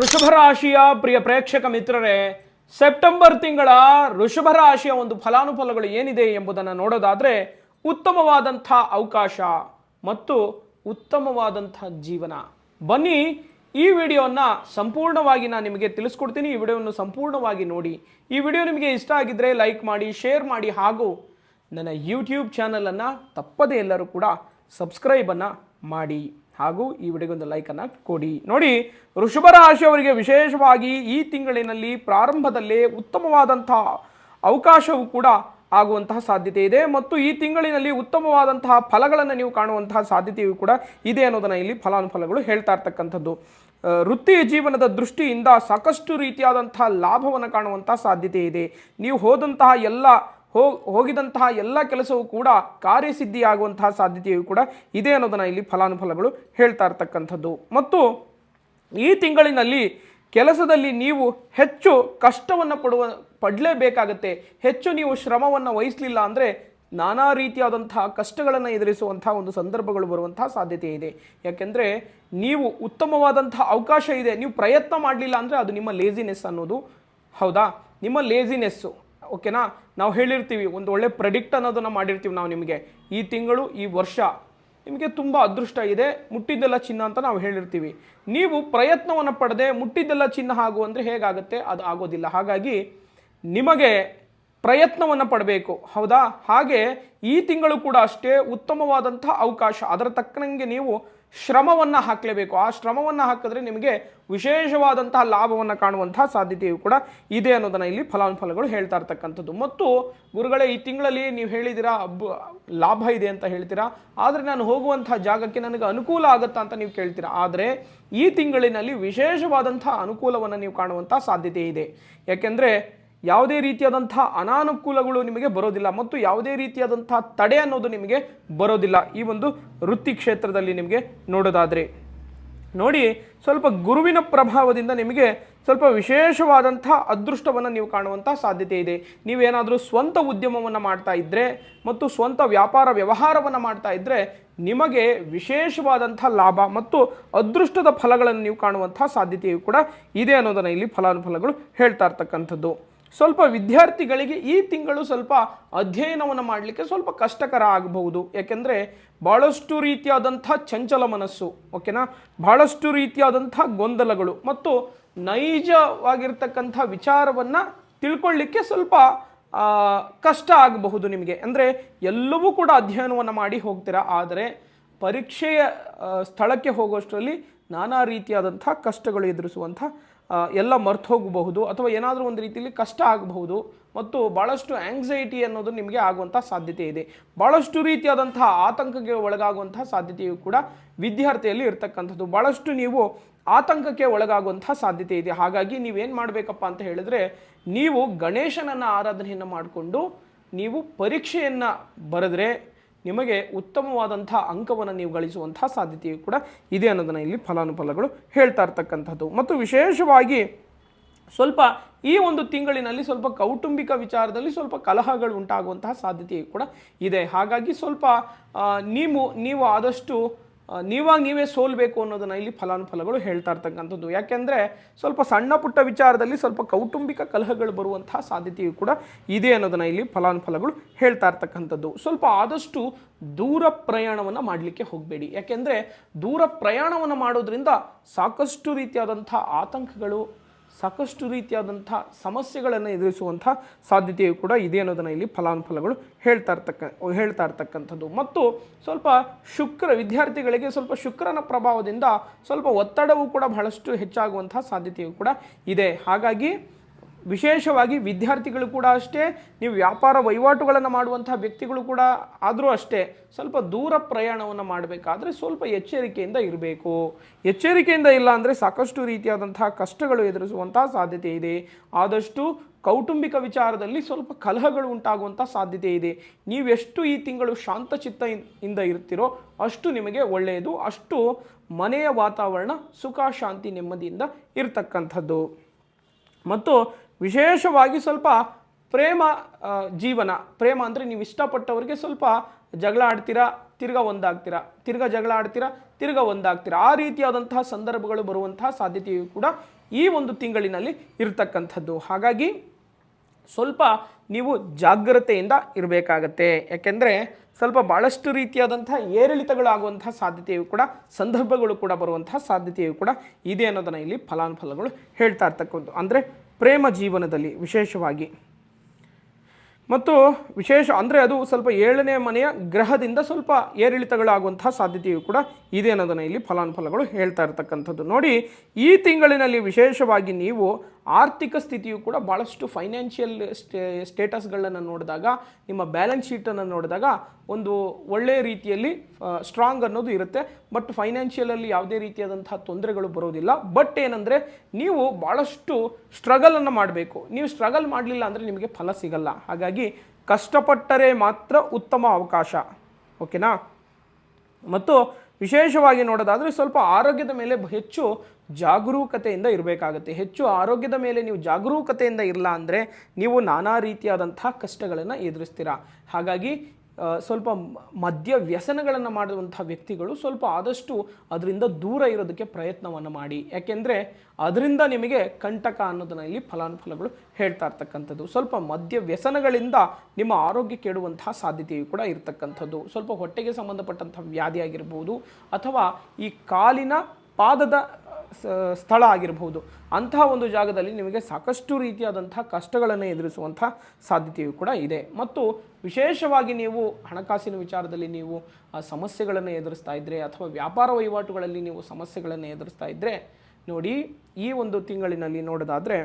ವೃಷಭ ರಾಶಿಯ ಪ್ರಿಯ ಪ್ರೇಕ್ಷಕ ಮಿತ್ರರೇ, ಸೆಪ್ಟೆಂಬರ್ ತಿಂಗಳ ವೃಷಭ ರಾಶಿಯ ಒಂದು ಫಲಾನುಫಲಗಳು ಏನಿದೆ ಎಂಬುದನ್ನು ನೋಡೋದಾದರೆ, ಉತ್ತಮವಾದಂಥ ಅವಕಾಶ ಮತ್ತು ಉತ್ತಮವಾದಂಥ ಜೀವನ. ಬನ್ನಿ ಈ ವಿಡಿಯೋನ ಸಂಪೂರ್ಣವಾಗಿ ನಾನು ನಿಮಗೆ ತಿಳಿಸ್ಕೊಡ್ತೀನಿ. ಈ ವಿಡಿಯೋವನ್ನು ಸಂಪೂರ್ಣವಾಗಿ ನೋಡಿ. ಈ ವಿಡಿಯೋ ನಿಮಗೆ ಇಷ್ಟ ಆಗಿದ್ದರೆ ಲೈಕ್ ಮಾಡಿ, ಶೇರ್ ಮಾಡಿ ಹಾಗೂ ನನ್ನ ಯೂಟ್ಯೂಬ್ ಚಾನಲನ್ನು ತಪ್ಪದೇ ಎಲ್ಲರೂ ಕೂಡ ಸಬ್ಸ್ಕ್ರೈಬನ್ನು ಮಾಡಿ. ಹಾಗೂ ಈ ವಿಡಿಯೋಗೊಂದು ಲೈಕನ್ನು ಕೊಡಿ. ನೋಡಿ, ವೃಷಭ ರಾಶಿಯವರಿಗೆ ವಿಶೇಷವಾಗಿ ಈ ತಿಂಗಳಿನಲ್ಲಿ ಪ್ರಾರಂಭದಲ್ಲೇ ಉತ್ತಮವಾದಂತಹ ಅವಕಾಶವು ಕೂಡ ಆಗುವಂತಹ ಸಾಧ್ಯತೆ ಇದೆ ಮತ್ತು ಈ ತಿಂಗಳಿನಲ್ಲಿ ಉತ್ತಮವಾದಂತಹ ಫಲಗಳನ್ನು ನೀವು ಕಾಣುವಂತಹ ಸಾಧ್ಯತೆಯೂ ಕೂಡ ಇದೆ ಅನ್ನೋದನ್ನು ಇಲ್ಲಿ ಫಲಾನುಫಲಗಳು ಹೇಳ್ತಾ ಇರ್ತಕ್ಕಂಥದ್ದು. ವೃತ್ತಿ ಜೀವನದ ದೃಷ್ಟಿಯಿಂದ ಸಾಕಷ್ಟು ರೀತಿಯಾದಂತಹ ಲಾಭವನ್ನು ಕಾಣುವಂತಹ ಸಾಧ್ಯತೆ ಇದೆ. ನೀವು ಹೋದಂತಹ ಎಲ್ಲ ಹೋ, ಹೋಗಿದಂತಹ ಎಲ್ಲ ಕೆಲಸವೂ ಕೂಡ ಕಾರ್ಯಸಿದ್ಧಿಯಾಗುವಂತಹ ಸಾಧ್ಯತೆಯೂ ಕೂಡ ಇದೆ ಅನ್ನೋದನ್ನು ಇಲ್ಲಿ ಫಲಾನುಫಲಗಳು ಹೇಳ್ತಾ ಇರ್ತಕ್ಕಂಥದ್ದು. ಮತ್ತು ಈ ತಿಂಗಳಿನಲ್ಲಿ ಕೆಲಸದಲ್ಲಿ ನೀವು ಹೆಚ್ಚು ಕಷ್ಟವನ್ನು ಪಡುವ, ಪಡಲೇಬೇಕಾಗತ್ತೆ. ಹೆಚ್ಚು ನೀವು ಶ್ರಮವನ್ನು ವಹಿಸಲಿಲ್ಲ ಅಂದರೆ ನಾನಾ ರೀತಿಯಾದಂತಹ ಕಷ್ಟಗಳನ್ನು ಎದುರಿಸುವಂತಹ ಒಂದು ಸಂದರ್ಭಗಳು ಬರುವಂತಹ ಸಾಧ್ಯತೆ ಇದೆ. ಯಾಕೆಂದರೆ ನೀವು ಉತ್ತಮವಾದಂತಹ ಅವಕಾಶ ಇದೆ. ನೀವು ಪ್ರಯತ್ನ ಮಾಡಲಿಲ್ಲ ಅಂದರೆ ಅದು ನಿಮ್ಮ ಲೇಸಿನೆಸ್ ಅನ್ನೋದು. ಹೌದಾ? ನಿಮ್ಮ ಲೇಸಿನೆಸ್ಸು ಓಕೆನಾ? ನಾವು ಹೇಳಿರ್ತೀವಿ, ಒಂದು ಒಳ್ಳೆ ಪ್ರೆಡಿಕ್ಟ್ ಅನ್ನೋದನ್ನು ಮಾಡಿರ್ತೀವಿ ನಾವು ನಿಮಗೆ. ಈ ತಿಂಗಳು, ಈ ವರ್ಷ ನಿಮಗೆ ತುಂಬ ಅದೃಷ್ಟ ಇದೆ, ಮುಟ್ಟಿದ್ದೆಲ್ಲ ಚಿನ್ನ ಅಂತ ನಾವು ಹೇಳಿರ್ತೀವಿ. ನೀವು ಪ್ರಯತ್ನವನ್ನು ಪಡೆದೇ ಮುಟ್ಟಿದ್ದೆಲ್ಲ ಚಿನ್ನ ಆಗು ಅಂದರೆ ಹೇಗಾಗುತ್ತೆ? ಅದು ಆಗೋದಿಲ್ಲ. ಹಾಗಾಗಿ ನಿಮಗೆ ಪ್ರಯತ್ನವನ್ನು ಪಡಬೇಕು. ಹೌದಾ? ಹಾಗೆ ಈ ತಿಂಗಳು ಕೂಡ ಅಷ್ಟೇ ಉತ್ತಮವಾದಂಥ ಅವಕಾಶ. ಅದರ ತಕ್ಕನಂಗೆ ನೀವು ಶ್ರಮವನ್ನು ಹಾಕಲೇಬೇಕು. ಆ ಶ್ರಮವನ್ನು ಹಾಕಿದ್ರೆ ನಿಮಗೆ ವಿಶೇಷವಾದಂತಹ ಲಾಭವನ್ನು ಕಾಣುವಂತಹ ಸಾಧ್ಯತೆಯು ಕೂಡ ಇದೆ ಅನ್ನೋದನ್ನು ಇಲ್ಲಿ ಫಲಾನುಫಲಗಳು ಹೇಳ್ತಾ ಇರ್ತಕ್ಕಂಥದ್ದು. ಮತ್ತು ಗುರುಗಳೇ, ಈ ತಿಂಗಳಲ್ಲಿ ನೀವು ಹೇಳಿದ್ದೀರಾ ಅಬ್ಬ ಲಾಭ ಇದೆ ಅಂತ ಹೇಳ್ತೀರಾ? ಆದರೆ ನಾನು ಹೋಗುವಂಥ ಜಾಗಕ್ಕೆ ನನಗೆ ಅನುಕೂಲ ಆಗುತ್ತಾ ಅಂತ ನೀವು ಕೇಳ್ತೀರಾ? ಆದರೆ ಈ ತಿಂಗಳಿನಲ್ಲಿ ವಿಶೇಷವಾದಂಥ ಅನುಕೂಲವನ್ನು ನೀವು ಕಾಣುವಂಥ ಸಾಧ್ಯತೆ ಇದೆ. ಯಾಕೆಂದರೆ ಯಾವುದೇ ರೀತಿಯಾದಂಥ ಅನಾನುಕೂಲಗಳು ನಿಮಗೆ ಬರೋದಿಲ್ಲ ಮತ್ತು ಯಾವುದೇ ರೀತಿಯಾದಂಥ ತಡೆ ಅನ್ನೋದು ನಿಮಗೆ ಬರೋದಿಲ್ಲ. ಈ ಒಂದು ವೃತ್ತಿ ಕ್ಷೇತ್ರದಲ್ಲಿ ನಿಮಗೆ ನೋಡೋದಾದರೆ. ನೋಡಿ, ಸ್ವಲ್ಪ ಗುರುವಿನ ಪ್ರಭಾವದಿಂದ ನಿಮಗೆ ಸ್ವಲ್ಪ ವಿಶೇಷವಾದಂಥ ಅದೃಷ್ಟವನ್ನು ನೀವು ಕಾಣುವಂಥ ಸಾಧ್ಯತೆ ಇದೆ. ನೀವೇನಾದರೂ ಸ್ವಂತ ಉದ್ಯಮವನ್ನು ಮಾಡ್ತಾ ಇದ್ದರೆ ಮತ್ತು ಸ್ವಂತ ವ್ಯಾಪಾರ ವ್ಯವಹಾರವನ್ನು ಮಾಡ್ತಾ ಇದ್ದರೆ ನಿಮಗೆ ವಿಶೇಷವಾದಂಥ ಲಾಭ ಮತ್ತು ಅದೃಷ್ಟದ ಫಲಗಳನ್ನು ನೀವು ಕಾಣುವಂಥ ಸಾಧ್ಯತೆಯು ಕೂಡ ಇದೆ ಅನ್ನೋದನ್ನು ಇಲ್ಲಿ ಫಲಾನುಫಲಗಳು ಹೇಳ್ತಾ ಇರ್ತಕ್ಕಂಥದ್ದು. ಸ್ವಲ್ಪ ವಿದ್ಯಾರ್ಥಿಗಳಿಗೆ ಈ ತಿಂಗಳು ಸ್ವಲ್ಪ ಅಧ್ಯಯನವನ್ನು ಮಾಡಲಿಕ್ಕೆ ಸ್ವಲ್ಪ ಕಷ್ಟಕರ ಆಗಬಹುದು. ಯಾಕೆಂದರೆ ಭಾಳಷ್ಟು ರೀತಿಯಾದಂಥ ಚಂಚಲ ಮನಸ್ಸು, ಓಕೆನಾ? ಭಾಳಷ್ಟು ರೀತಿಯಾದಂಥ ಗೊಂದಲಗಳು ಮತ್ತು ನೈಜವಾಗಿರ್ತಕ್ಕಂಥ ವಿಚಾರವನ್ನು ತಿಳ್ಕೊಳ್ಳಿಕ್ಕೆ ಸ್ವಲ್ಪ ಕಷ್ಟ ಆಗಬಹುದು ನಿಮಗೆ. ಅಂದರೆ ಎಲ್ಲವೂ ಕೂಡ ಅಧ್ಯಯನವನ್ನು ಮಾಡಿ ಹೋಗ್ತೀರಾ? ಆದರೆ ಪರೀಕ್ಷೆಯ ಸ್ಥಳಕ್ಕೆ ಹೋಗುವಷ್ಟರಲ್ಲಿ ನಾನಾ ರೀತಿಯಾದಂಥ ಕಷ್ಟಗಳು ಎದುರಿಸುವಂಥ ಎಲ್ಲ ಮರ್ತು ಹೋಗಬಹುದು ಅಥವಾ ಏನಾದರೂ ಒಂದು ರೀತಿಯಲ್ಲಿ ಕಷ್ಟ ಆಗಬಹುದು ಮತ್ತು ಭಾಳಷ್ಟು ಆಂಗ್ಸೈಟಿ ಅನ್ನೋದು ನಿಮಗೆ ಆಗುವಂಥ ಸಾಧ್ಯತೆ ಇದೆ. ಭಾಳಷ್ಟು ರೀತಿಯಾದಂತಹ ಆತಂಕಕ್ಕೆ ಒಳಗಾಗುವಂತಹ ಸಾಧ್ಯತೆಯು ಕೂಡ ವಿದ್ಯಾರ್ಥಿಯಲ್ಲಿ ಇರತಕ್ಕಂಥದ್ದು. ಭಾಳಷ್ಟು ನೀವು ಆತಂಕಕ್ಕೆ ಒಳಗಾಗುವಂತಹ ಸಾಧ್ಯತೆ ಇದೆ. ಹಾಗಾಗಿ ನೀವೇನು ಮಾಡಬೇಕಪ್ಪ ಅಂತ ಹೇಳಿದ್ರೆ, ನೀವು ಗಣೇಶನನ್ನು ಆರಾಧನೆಯನ್ನು ಮಾಡಿಕೊಂಡು ನೀವು ಪರೀಕ್ಷೆಯನ್ನು ಬರೆದ್ರೆ ನಿಮಗೆ ಉತ್ತಮವಾದಂಥ ಅಂಕವನ್ನು ನೀವು ಗಳಿಸುವಂಥ ಸಾಧ್ಯತೆಯು ಕೂಡ ಇದೆ ಅನ್ನೋದನ್ನು ಇಲ್ಲಿ ಫಲಾನುಫಲಗಳು ಹೇಳ್ತಾ ಇರ್ತಕ್ಕಂಥದ್ದು. ಮತ್ತು ವಿಶೇಷವಾಗಿ ಸ್ವಲ್ಪ ಈ ಒಂದು ತಿಂಗಳಿನಲ್ಲಿ ಸ್ವಲ್ಪ ಕೌಟುಂಬಿಕ ವಿಚಾರದಲ್ಲಿ ಸ್ವಲ್ಪ ಕಲಹಗಳು ಉಂಟಾಗುವಂತಹ ಸಾಧ್ಯತೆಯು ಕೂಡ ಇದೆ. ಹಾಗಾಗಿ ಸ್ವಲ್ಪ ನೀವು ನೀವು ಆದಷ್ಟು ನೀವಾಗ ನೀವೇ ಸೋಲ್ಬೇಕು ಅನ್ನೋದನ್ನು ಇಲ್ಲಿ ಫಲಾನುಫಲಗಳು ಹೇಳ್ತಾ ಇರ್ತಕ್ಕಂಥದ್ದು. ಯಾಕೆಂದರೆ ಸ್ವಲ್ಪ ಸಣ್ಣ ಪುಟ್ಟ ವಿಚಾರದಲ್ಲಿ ಸ್ವಲ್ಪ ಕೌಟುಂಬಿಕ ಕಲಹಗಳು ಬರುವಂತಹ ಸಾಧ್ಯತೆಯು ಕೂಡ ಇದೆ ಅನ್ನೋದನ್ನು ಇಲ್ಲಿ ಫಲಾನುಫಲಗಳು ಹೇಳ್ತಾ ಇರ್ತಕ್ಕಂಥದ್ದು. ಸ್ವಲ್ಪ ಆದಷ್ಟು ದೂರ ಪ್ರಯಾಣವನ್ನು ಮಾಡಲಿಕ್ಕೆ ಹೋಗಬೇಡಿ. ಯಾಕೆಂದರೆ ದೂರ ಪ್ರಯಾಣವನ್ನು ಮಾಡೋದ್ರಿಂದ ಸಾಕಷ್ಟು ರೀತಿಯಾದಂಥ ಆತಂಕಗಳು ಸಾಕಷ್ಟು ರೀತಿಯಾದಂಥ ಸಮಸ್ಯೆಗಳನ್ನು ಎದುರಿಸುವಂಥ ಸಾಧ್ಯತೆಯು ಕೂಡ ಇದೆ ಅನ್ನೋದನ್ನು ಇಲ್ಲಿ ಫಲಾನುಫಲಗಳು ಹೇಳ್ತಾ ಇರ್ತಕ್ಕ, ಹೇಳ್ತಾ ಇರ್ತಕ್ಕಂಥದ್ದು. ಮತ್ತು ಸ್ವಲ್ಪ ಶುಕ್ರ ವಿದ್ಯಾರ್ಥಿಗಳಿಗೆ ಸ್ವಲ್ಪ ಶುಕ್ರನ ಪ್ರಭಾವದಿಂದ ಸ್ವಲ್ಪ ಒತ್ತಡವೂ ಕೂಡ ಬಹಳಷ್ಟು ಹೆಚ್ಚಾಗುವಂಥ ಸಾಧ್ಯತೆಯು ಕೂಡ ಇದೆ. ಹಾಗಾಗಿ ವಿಶೇಷವಾಗಿ ವಿದ್ಯಾರ್ಥಿಗಳು ಕೂಡ ಅಷ್ಟೇ, ನೀವು ವ್ಯಾಪಾರ ವಹಿವಾಟುಗಳನ್ನು ಮಾಡುವಂತಹ ವ್ಯಕ್ತಿಗಳು ಕೂಡ ಆದರೂ ಅಷ್ಟೇ ಸ್ವಲ್ಪ ದೂರ ಪ್ರಯಾಣವನ್ನು ಮಾಡಬೇಕಾದ್ರೆ ಸ್ವಲ್ಪ ಎಚ್ಚರಿಕೆಯಿಂದ ಇರಬೇಕು. ಎಚ್ಚರಿಕೆಯಿಂದ ಇಲ್ಲ ಅಂದರೆ ಸಾಕಷ್ಟು ರೀತಿಯಾದಂತಹ ಕಷ್ಟಗಳು ಎದುರಿಸುವಂತಹ ಸಾಧ್ಯತೆ ಇದೆ. ಆದಷ್ಟು ಕೌಟುಂಬಿಕ ವಿಚಾರದಲ್ಲಿ ಸ್ವಲ್ಪ ಕಲಹಗಳು ಉಂಟಾಗುವಂಥ ಸಾಧ್ಯತೆ ಇದೆ. ನೀವೆಷ್ಟು ಈ ತಿಂಗಳು ಶಾಂತಚಿತ್ತ ಇಂದ ಇರ್ತೀರೋ ಅಷ್ಟು ನಿಮಗೆ ಒಳ್ಳೆಯದು. ಅಷ್ಟು ಮನೆಯ ವಾತಾವರಣ ಸುಖ, ಶಾಂತಿ, ನೆಮ್ಮದಿಯಿಂದ ಇರತಕ್ಕಂಥದ್ದು. ಮತ್ತು ವಿಶೇಷವಾಗಿ ಸ್ವಲ್ಪ ಪ್ರೇಮ ಜೀವನ. ಪ್ರೇಮ ಅಂದರೆ ನೀವು ಇಷ್ಟಪಟ್ಟವರಿಗೆ ಸ್ವಲ್ಪ ಜಗಳ ಆಡ್ತೀರಾ, ತಿರ್ಗಾ ಒಂದಾಗ್ತೀರಾ. ತಿರ್ಗಾ ಜಗಳ ಆಡ್ತೀರಾ, ತಿರ್ಗಾ ಒಂದಾಗ್ತೀರಾ. ಆ ರೀತಿಯಾದಂತಹ ಸಂದರ್ಭಗಳು ಬರುವಂತಹ ಸಾಧ್ಯತೆಯು ಕೂಡ ಈ ಒಂದು ತಿಂಗಳಿನಲ್ಲಿ ಇರತಕ್ಕಂಥದ್ದು. ಹಾಗಾಗಿ ಸ್ವಲ್ಪ ನೀವು ಜಾಗ್ರತೆಯಿಂದ ಇರಬೇಕಾಗತ್ತೆ. ಯಾಕೆಂದರೆ ಸ್ವಲ್ಪ ಭಾಳಷ್ಟು ರೀತಿಯಾದಂಥ ಏರಿಳಿತಗಳಾಗುವಂತಹ ಸಾಧ್ಯತೆಯು ಕೂಡ, ಸಂದರ್ಭಗಳು ಕೂಡ ಬರುವಂತಹ ಸಾಧ್ಯತೆಯು ಕೂಡ ಇದೆ ಅನ್ನೋದನ್ನು ಇಲ್ಲಿ ಫಲಾನುಫಲಗಳು ಹೇಳ್ತಾ ಇರ್ತಕ್ಕಂಥ ಅಂದರೆ ಪ್ರೇಮ ಜೀವನದಲ್ಲಿ ವಿಶೇಷವಾಗಿ. ಮತ್ತು ವಿಶೇಷ ಅಂದರೆ ಅದು ಸ್ವಲ್ಪ ಏಳನೇ ಮನೆಯ ಗ್ರಹದಿಂದ ಸ್ವಲ್ಪ ಏರಿಳಿತಗಳಾಗುವಂತಹ ಸಾಧ್ಯತೆಯು ಕೂಡ ಇದೆ ಅನ್ನೋದನ್ನು ಇಲ್ಲಿ ಫಲಾನುಫಲಗಳು ಹೇಳ್ತಾ ಇರ್ತಕ್ಕಂಥದ್ದು. ನೋಡಿ, ಈ ತಿಂಗಳಿನಲ್ಲಿ ವಿಶೇಷವಾಗಿ ನೀವು ಆರ್ಥಿಕ ಸ್ಥಿತಿಯು ಕೂಡ ಭಾಳಷ್ಟು ಫೈನಾನ್ಷಿಯಲ್ ಸ್ಟೇ ಸ್ಟೇಟಸ್ಗಳನ್ನು ನೋಡಿದಾಗ, ನಿಮ್ಮ ಬ್ಯಾಲೆನ್ಸ್ ಶೀಟನ್ನು ನೋಡಿದಾಗ ಒಂದು ಒಳ್ಳೆಯ ರೀತಿಯಲ್ಲಿ ಸ್ಟ್ರಾಂಗ್ ಅನ್ನೋದು ಇರುತ್ತೆ. ಬಟ್ ಫೈನಾನ್ಷಿಯಲಲ್ಲಿ ಯಾವುದೇ ರೀತಿಯಾದಂತಹ ತೊಂದರೆಗಳು ಬರೋದಿಲ್ಲ. ಬಟ್ ಏನಂದರೆ, ನೀವು ಭಾಳಷ್ಟು ಸ್ಟ್ರಗಲನ್ನು ಮಾಡಬೇಕು. ನೀವು ಸ್ಟ್ರಗಲ್ ಮಾಡಲಿಲ್ಲ ಅಂದರೆ ನಿಮಗೆ ಫಲ ಸಿಗಲ್ಲ. ಹಾಗಾಗಿ ಕಷ್ಟಪಟ್ಟರೆ ಮಾತ್ರ ಉತ್ತಮ ಅವಕಾಶ. ಓಕೆನಾ ಮತ್ತು ವಿಶೇಷವಾಗಿ ನೋಡೋದಾದರೆ ಸ್ವಲ್ಪ ಆರೋಗ್ಯದ ಮೇಲೆ ಹೆಚ್ಚು ಜಾಗರೂಕತೆಯಿಂದ ಇರಬೇಕಾಗುತ್ತೆ. ಹೆಚ್ಚು ಆರೋಗ್ಯದ ಮೇಲೆ ನೀವು ಜಾಗರೂಕತೆಯಿಂದ ಇರಲ್ಲ ಅಂದರೆ ನೀವು ನಾನಾ ರೀತಿಯಾದಂಥ ಕಷ್ಟಗಳನ್ನು ಎದುರಿಸ್ತೀರಾ. ಹಾಗಾಗಿ ಸ್ವಲ್ಪ ಮದ್ಯ ವ್ಯಸನಗಳನ್ನು ಮಾಡುವಂಥ ವ್ಯಕ್ತಿಗಳು ಸ್ವಲ್ಪ ಆದಷ್ಟು ಅದರಿಂದ ದೂರ ಇರೋದಕ್ಕೆ ಪ್ರಯತ್ನವನ್ನು ಮಾಡಿ. ಯಾಕೆಂದರೆ ಅದರಿಂದ ನಿಮಗೆ ಕಂಟಕ ಅನ್ನೋದನ್ನ ಇಲ್ಲಿ ಫಲಾನುಫಲಗಳು ಹೇಳ್ತಾ ಇರ್ತಕ್ಕಂಥದ್ದು. ಸ್ವಲ್ಪ ಮದ್ಯ ವ್ಯಸನಗಳಿಂದ ನಿಮ್ಮ ಆರೋಗ್ಯ ಕೆಡುವಂತಹ ಸಾಧ್ಯತೆಯು ಕೂಡ ಇರತಕ್ಕಂಥದ್ದು. ಸ್ವಲ್ಪ ಹೊಟ್ಟೆಗೆ ಸಂಬಂಧಪಟ್ಟಂಥ ವ್ಯಾಧಿ ಆಗಿರ್ಬೋದು ಅಥವಾ ಈ ಕಾಲಿನ ಪಾದದ ಸ್ಥಳ ಆಗಿರಬಹುದು. ಅಂತಹ ಒಂದು ಜಾಗದಲ್ಲಿ ನಿಮಗೆ ಸಾಕಷ್ಟು ರೀತಿಯಾದಂಥ ಕಷ್ಟಗಳನ್ನು ಎದುರಿಸುವಂಥ ಸಾಧ್ಯತೆಯು ಕೂಡ ಇದೆ. ಮತ್ತು ವಿಶೇಷವಾಗಿ ನೀವು ಹಣಕಾಸಿನ ವಿಚಾರದಲ್ಲಿ ನೀವು ಆ ಸಮಸ್ಯೆಗಳನ್ನು ಎದುರಿಸ್ತಾ ಇದ್ದರೆ ಅಥವಾ ವ್ಯಾಪಾರ ವಹಿವಾಟುಗಳಲ್ಲಿ ನೀವು ಸಮಸ್ಯೆಗಳನ್ನು ಎದುರಿಸ್ತಾ ಇದ್ದರೆ ನೋಡಿ ಈ ಒಂದು ತಿಂಗಳಿನಲ್ಲಿ ನೋಡೋದಾದರೆ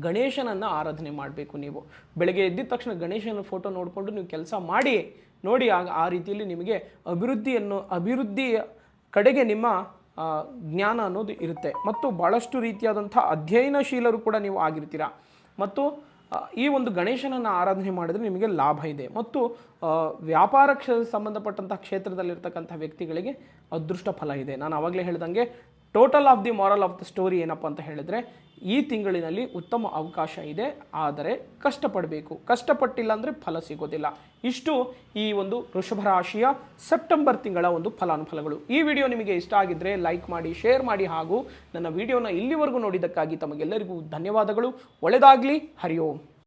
ಗಣೇಶನನ್ನು ಆರಾಧನೆ ಮಾಡಬೇಕು ನೀವು. ಬೆಳಗ್ಗೆ ಎದ್ದಿದ ತಕ್ಷಣ ಗಣೇಶನ ಫೋಟೋ ನೋಡಿಕೊಂಡು ನೀವು ಕೆಲಸ ಮಾಡಿ ನೋಡಿ ಆಗ ಆ ರೀತಿಯಲ್ಲಿ ನಿಮಗೆ ಅಭಿವೃದ್ಧಿಯನ್ನು ಅಭಿವೃದ್ಧಿಯ ಕಡೆಗೆ ನಿಮ್ಮ ಆ, ಜ್ಞಾನ ಅನ್ನೋದು ಇರುತ್ತೆ. ಮತ್ತು ಭಾಳಷ್ಟು ರೀತಿಯಾದಂಥ ಅಧ್ಯಯನಶೀಲರು ಕೂಡ ನೀವು ಆಗಿರ್ತೀರ. ಮತ್ತು ಈ ಒಂದು ಗಣೇಶನನ್ನು ಆರಾಧನೆ ಮಾಡಿದರೆ ನಿಮಗೆ ಲಾಭ ಇದೆ. ಮತ್ತು ವ್ಯಾಪಾರ ಕ್ಷ, ಸಂಬಂಧಪಟ್ಟಂಥ ಕ್ಷೇತ್ರದಲ್ಲಿರ್ತಕ್ಕಂಥ ವ್ಯಕ್ತಿಗಳಿಗೆ ಅದೃಷ್ಟ ಫಲ ಇದೆ. ನಾನು ಆವಾಗಲೇ ಹೇಳ್ದಂಗೆ total of the moral of the story ಏನಪ್ಪ ಅಂತ ಹೇಳಿದ್ರೆ, ಈ ತಿಂಗಳಿನಲ್ಲಿ ಉತ್ತಮ ಅವಕಾಶ ಇದೆ, ಆದರೆ ಕಷ್ಟಪಡಬೇಕು. ಕಷ್ಟಪಟ್ಟಿಲ್ಲ ಅಂದರೆ ಫಲ ಸಿಗೋದಿಲ್ಲ. ಇಷ್ಟು ಈ ಒಂದು ವೃಷಭ ರಾಶಿಯ ಸೆಪ್ಟೆಂಬರ್ ತಿಂಗಳ ಒಂದು ಫಲಾನುಫಲಗಳು ಈ ವಿಡಿಯೋ ನಿಮಗೆ ಇಷ್ಟ ಆಗಿದ್ದರೆ ಲೈಕ್ ಮಾಡಿ, ಶೇರ್ ಮಾಡಿ, ಹಾಗೂ ನನ್ನ ವಿಡಿಯೋನ ಇಲ್ಲಿವರೆಗೂ ನೋಡಿದ್ದಕ್ಕಾಗಿ ತಮಗೆಲ್ಲರಿಗೂ ಧನ್ಯವಾದಗಳು. ಒಳ್ಳೆಯದಾಗಲಿ ಹರಿ